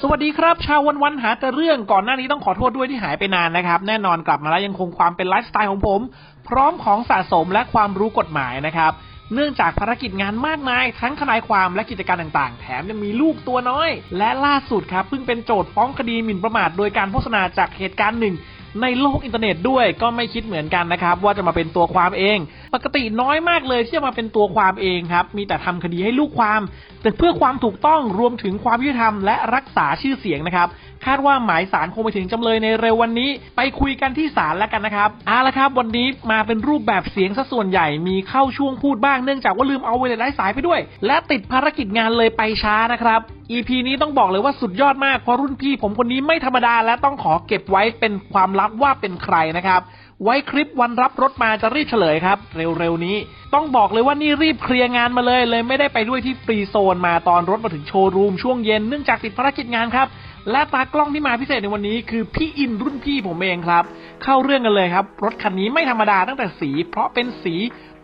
สวัสดีครับ ชาววันวันหาแต่เรื่องก่อนหน้านี้ต้องขอโทษด้วยที่หายไปนานนะครับ แน่นอนกลับมาแล้วยังคงความเป็นไลฟ์สไตล์ของผม พร้อมของสะสมและความรู้กฎหมายนะครับ เนื่องจากภารกิจงานมากมาย ทั้งทนายความและกิจการต่างๆ แถมยังมีลูกตัวน้อย และล่าสุดครับเพิ่งเป็นโจทย์ฟ้องคดีหมิ่นประมาทโดยการโฆษณาจากเหตุการณ์หนึ่ง ในโลกอินเทอร์เน็ตด้วยก็ไม่คิดเหมือนกันนะครับว่าจะมาเป็นตัวความเอง ปกติน้อยมากเลยที่จะมาเป็นตัวความเองครับ มีแต่ทำคดีให้ลูกความแต่เพื่อความถูกต้องรวมถึงความยุติธรรมและรักษาชื่อเสียงนะครับ คาดว่าหมายสารคงไปถึงจำเลยในเร็ววันนี้ไปคุยกันที่ศาลแล้วกันนะครับเอาละครับวันนี้มาเป็นรูปแบบเสียงซะส่วนใหญ่มีเข้าช่วงพูดบ้างเนื่องจากว่าลืมเอาไว้ในไร้สายไปด้วย และติดภารกิจงานเลยไปช้านะครับ EP นี้ต้องบอกเลยว่าสุดยอดมากเพราะรุ่นพี่ผมคนนี้ไม่ธรรมดาและต้องขอเก็บไว้เป็นความลับว่าเป็นใครนะครับ ไว้คลิปวันรับรถมาจะรีบเฉลยครับเร็วๆนี้ ต้องบอกเลยว่านี่รีบเคลียร์งานมาเลยเลยไม่ได้ไปด้วยที่ฟรีโซนมาตอนรถมาถึงโชว์รูมช่วงเย็นเนื่องจากติดภารกิจงานครับ และตากล้องที่มาพิเศษในวันนี้คือพี่อินรุ่นพี่ผมเองครับ เข้าเรื่องกันเลยครับ รถคันนี้ไม่ธรรมดาตั้งแต่สี เพราะเป็นสี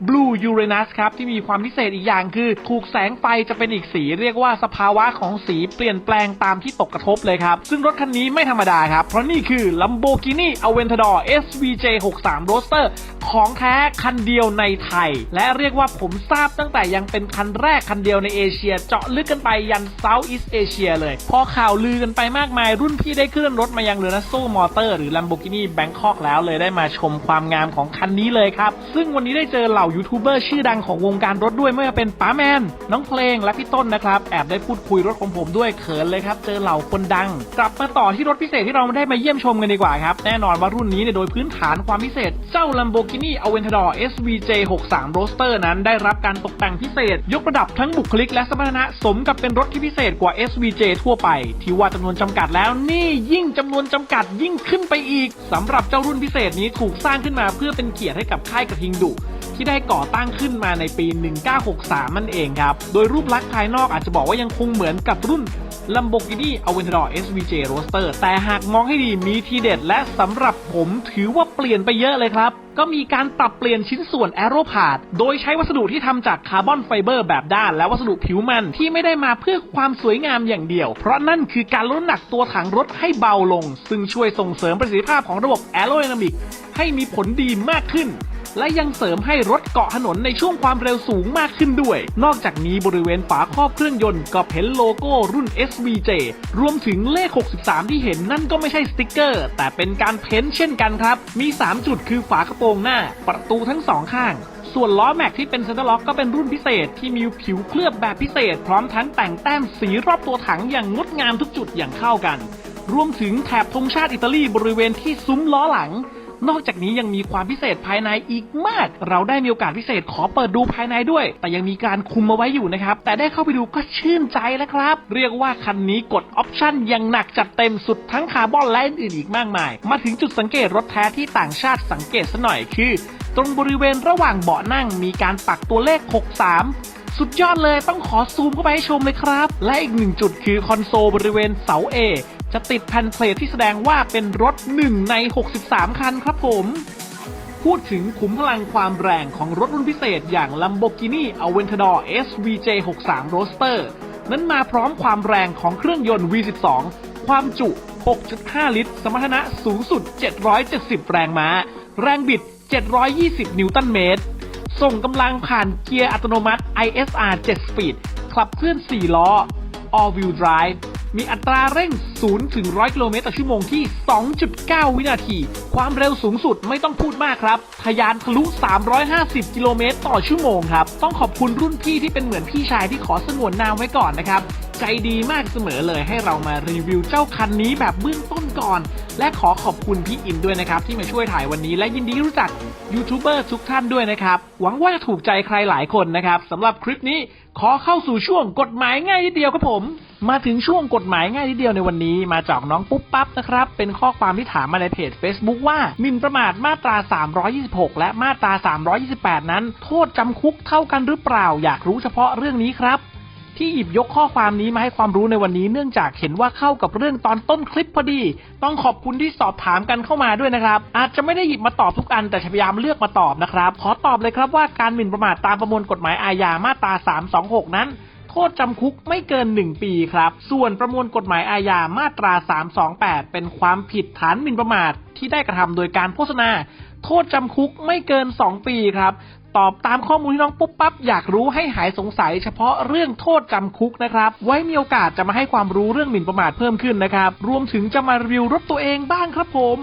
Blue Uranus ครับที่มีความพิเศษอีกอย่างคือ ถูกแสงไฟจะเป็นอีกสี เรียกว่าสภาวะของสีเปลี่ยนแปลงตามที่ตกกระทบเลยครับ ซึ่งรถคันนี้ไม่ธรรมดาครับ เพราะนี่คือ Lamborghini Aventador SVJ 63 Roadster ของแท้คันเดียวในไทย และเรียกว่าผมทราบตั้งแต่ยังเป็นคันแรกคันเดียวในเอเชีย เจาะลึกกันไปยัน Southeast Asia เลย พอข่าวลือกันไปมากมายรุ่นพี่ได้เคลื่อนรถมายังเรือนัสโซมอเตอร์หรือ Lamborghini Bangkok แล้วเลยได้มาชมความงามของคันนี้เลยครับ ซึ่งวันนี้ได้เจอเหล่ายูทูบเบอร์ชื่อดังของวงการรถด้วยไม่ว่าเป็นป๋าแมน น้องเพลงและพี่ต้นนะครับ แอบได้พูดคุยรถของผมด้วยเขินเลยครับ เจอเหล่าคนดัง กลับมาต่อที่รถพิเศษที่เราได้มาเยี่ยมชมกันดีกว่าครับ แน่นอนว่ารุ่นนี้เนี่ยโดยพื้นฐานความพิเศษ เจ้า Lamborghini Aventador SVJ 63 Roadster นั้นได้รับการตกแต่งพิเศษ ยกระดับทั้งบุคลิกและสมรรถนะสมกับเป็นรถที่พิเศษกว่า SVJ ทั่วไป ที่ว่าจำนวนจำกัดแล้วนี่ยิ่งจำนวนจำกัดยิ่งขึ้นไปอีกสำหรับเจ้ารุ่นพิเศษนี้ถูกสร้างขึ้นมาเพื่อเป็นเกียรติให้กับค่ายกระทิงดุ ที่ได้ก่อตั้งขึ้นมาในปี 1963 นั่นเองครับ โดยรูปลักษณ์ภายนอกอาจจะบอกว่ายังคงเหมือนกับรุ่น Lamborghini Aventador SVJ Roadster แต่หากมองให้ดีมีทีเด็ดและสำหรับผมถือว่าเปลี่ยนไปเยอะเลยครับ ก็มีการปรับเปลี่ยนชิ้นส่วนแอโรพาดโดยใช้วัสดุที่ทำจากคาร์บอนไฟเบอร์แบบด้าน และวัสดุผิวมันที่ไม่ได้มาเพื่อความสวยงามอย่างเดียว เพราะนั่นคือการลดน้ำหนักตัวถังรถให้เบาลง ซึ่งช่วยส่งเสริมประสิทธิภาพของระบบแอโร d y นามิกให้มีผลดีมากขึ้น และยังเสริมให้รถเกาะถนนในช่วงความเร็วสูงมากขึ้นด้วย นอกจากนี้บริเวณฝาครอบเครื่องยนต์ก็เพ้นโลโก้รุ่น SVJ รวมถึงเลข 63 ที่เห็นนั่นก็ไม่ใช่สติกเกอร์ แต่เป็นการเพ้นเช่นกันครับ มี 3 จุดคือฝากระโปรงหน้า ประตูทั้งสองข้าง ส่วนล้อแม็กที่เป็นเซนเตอร์ล็อกก็เป็นรุ่นพิเศษที่มีผิวเคลือบแบบพิเศษ พร้อมทั้งแต่งแต้มสีรอบตัวถังอย่างงดงามทุกจุดอย่างเข้ากัน รวมถึงแถบธงชาติอิตาลีบริเวณที่ซุ้มล้อหลัง นอกจากนี้ยังมีความพิเศษภายในอีกมาก เราได้มีโอกาสพิเศษขอเปิดดูภายในด้วย แต่ยังมีการคุมมาไว้อยู่นะครับ แต่ได้เข้าไปดูก็ชื่นใจแล้วครับ เรียกว่าคันนี้กดออปชั่นอย่างหนักจัดเต็มสุดทั้งคาร์บอนและอื่นอีกมากมาย มาถึงจุดสังเกตรถแท้ที่ต่างชาติสังเกตซะหน่อยคือ ตรงบริเวณระหว่างเบาะนั่งมีการปักตัวเลข 63สุดยอดเลยต้องขอซูมเข้าไปให้ชมเลยครับ และอีกหนึ่งจุดคือคอนโซลบริเวณเสา A จะติดแผ่นเพลทที่แสดงว่าเป็นรถ 1 ใน 63 คันครับผม พูดถึงขุมพลังความแรงของรถรุ่นพิเศษอย่าง Lamborghini Aventador SVJ 63 Roadster นั้นมาพร้อมความแรงของเครื่องยนต์ V12 ความจุ 6.5 ลิตร สมรรถนะสูงสุด 770 แรงม้า แรงบิด 720 นิวตันเมตร ส่งกำลังผ่านเกียร์อัตโนมัติ ISR 7 Speed ขับเคลื่อน 4 ล้อ All Wheel Drive มีอัตราเร่ง 0 ถึง 100 กิโลเมตรต่อชั่วโมงที่ 2.9 วินาที ความเร็วสูงสุดไม่ต้องพูดมากครับทะยานทะลุ 350 กิโลเมตรต่อชั่วโมงครับ ต้องขอบคุณรุ่นพี่ที่เป็นเหมือนพี่ชายที่ขอสงวนนามไว้ก่อนนะครับใจดีมากเสมอเลยให้เรามารีวิวเจ้าคันนี้แบบเบื้องต้นก่อน และขอขอบคุณพี่อินด้วยนะครับ ที่มาช่วยถ่ายวันนี้และยินดีรู้จักยูทูบเบอร์ทุกท่านด้วยนะครับ หวังว่าจะถูกใจใครหลายคนนะครับสำหรับคลิปนี้ขอเข้าสู่ช่วงกฎหมายง่ายนิดเดียวครับผม มาถึงช่วงกฎหมายง่ายนิดเดียวในวันนี้ มาจากน้องปุ๊บปั๊บนะครับ เป็นข้อความที่ถามมาในเพจ Facebook ว่ามินประมาทมาตรา 326 และมาตรา 328 นั้น โทษจำคุกเท่ากันหรือเปล่า อยากรู้เฉพาะเรื่องนี้ครับ ที่หยิบยกข้อความนี้มาให้ความรู้ในวันนี้ เนื่องจากเห็นว่าเข้ากับเรื่องตอนต้นคลิปพอดี ต้องขอบคุณที่สอบถามกันเข้ามาด้วยนะครับ อาจจะไม่ได้หยิบมาตอบทุกอันแต่พยายามเลือกมาตอบนะครับ ขอตอบเลยครับว่าการหมิ่นประมาทตามประมวลกฎหมายอาญามาตรา 326 นั้นโทโทษจำคุกไม่เกิน 1 ปีครับ ส่วนประมวลกฎหมายอาญามาตรา 328 เป็นความผิดฐานหมิ่นประมาทที่ได้กระทำโดยการโฆษณา โทษจำคุกไม่เกิน 2 ปีครับ ตอบตามข้อมูลที่น้องปุ๊บปั๊บอยากรู้ให้หายสงสัยเฉพาะเรื่องโทษจำคุกนะครับ ไว้มีโอกาสจะมาให้ความรู้เรื่องหมิ่นประมาทเพิ่มขึ้นนะครับ รวมถึงจะมารีวิวรถตัวเองบ้างครับผม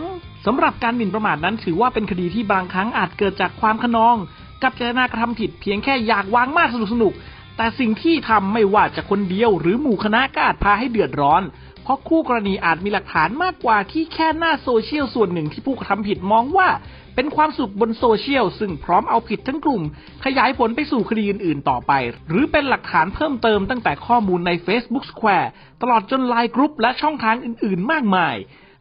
สำหรับการหมิ่นประมาทนั้นถือว่าเป็นคดีที่บางครั้งอาจเกิดจากความขนอง กับเจตนากระทำผิดเพียงแค่อยากวางมาสนุกสนุกแต่สิ่งที่ทำไม่ว่าจะคนเดียวหรือหมู่คณะก็อาจพาให้เดือดร้อน เพราะคู่กรณีอาจมีหลักฐานมากกว่าที่แค่หน้าโซเชียลส่วนหนึ่งที่ผู้กระทำผิดมองว่า เป็นความสุขบนโซเชียล ซึ่งพร้อมเอาผิดทั้งกลุ่ม ขยายผลไปสู่คดีอื่นๆ ต่อไป หรือเป็นหลักฐานเพิ่มเติมตั้งแต่ข้อมูลใน Facebook Square ตลอดจนไลน์กรุ๊ปและช่องทางอื่นๆ มากมาย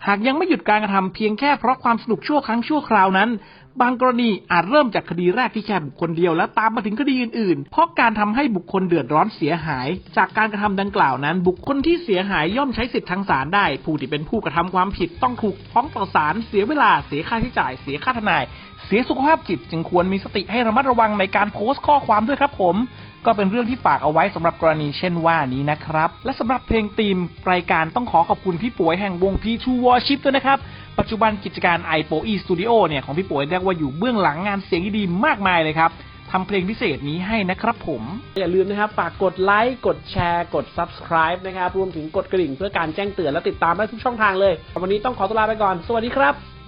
หากยังไม่หยุดการกระทำเพียงแค่เพราะความสนุกชั่วครั้งชั่วคราวนั้น บางกรณีอาจเริ่มจากคดีแรกที่แค่บุคคลเดียวแล้วตามมาถึงคดีอื่นๆ เพราะการทำให้บุคคลเดือดร้อนเสียหาย จากการกระทำดังกล่าวนั้น บุคคลที่เสียหายย่อมใช้สิทธิทางศาลได้ ผู้ที่เป็นผู้กระทำความผิดต้องถูกฟ้องต่อศาลเสียเวลาเสียค่าใช้จ่าย เสียค่าทนาย เสียสุขภาพจิตจึงควรมีสติให้ระมัดระวังในการโพสต์ข้อความด้วยครับผม ก็เป็นเรื่องที่ฝากเอาไว้สำหรับกรณีเช่นว่านี้นะครับ และสำหรับเพลงธีมรายการต้องขอขอบคุณพี่ป่วยแห่งวง P2 Worship ด้วยนะครับ ปัจจุบันกิจการ i p o e Studio เนี่ยของพี่ป่วยเรียกว่าอยู่เบื้องหลังงานเสียงดีๆมากมายเลยครับทำเพลงพิเศษนี้ให้นะครับผม อย่าลืมนะครับฝากกดไลค์กดแชร์กด subscribe นะครับรวมถึงกดกระดิ่งเพื่อการแจ้งเตือนและติดตามได้ทุกช่องทางเลย วันนี้ต้องขอตัวลาไปก่อน สวัสดีครับ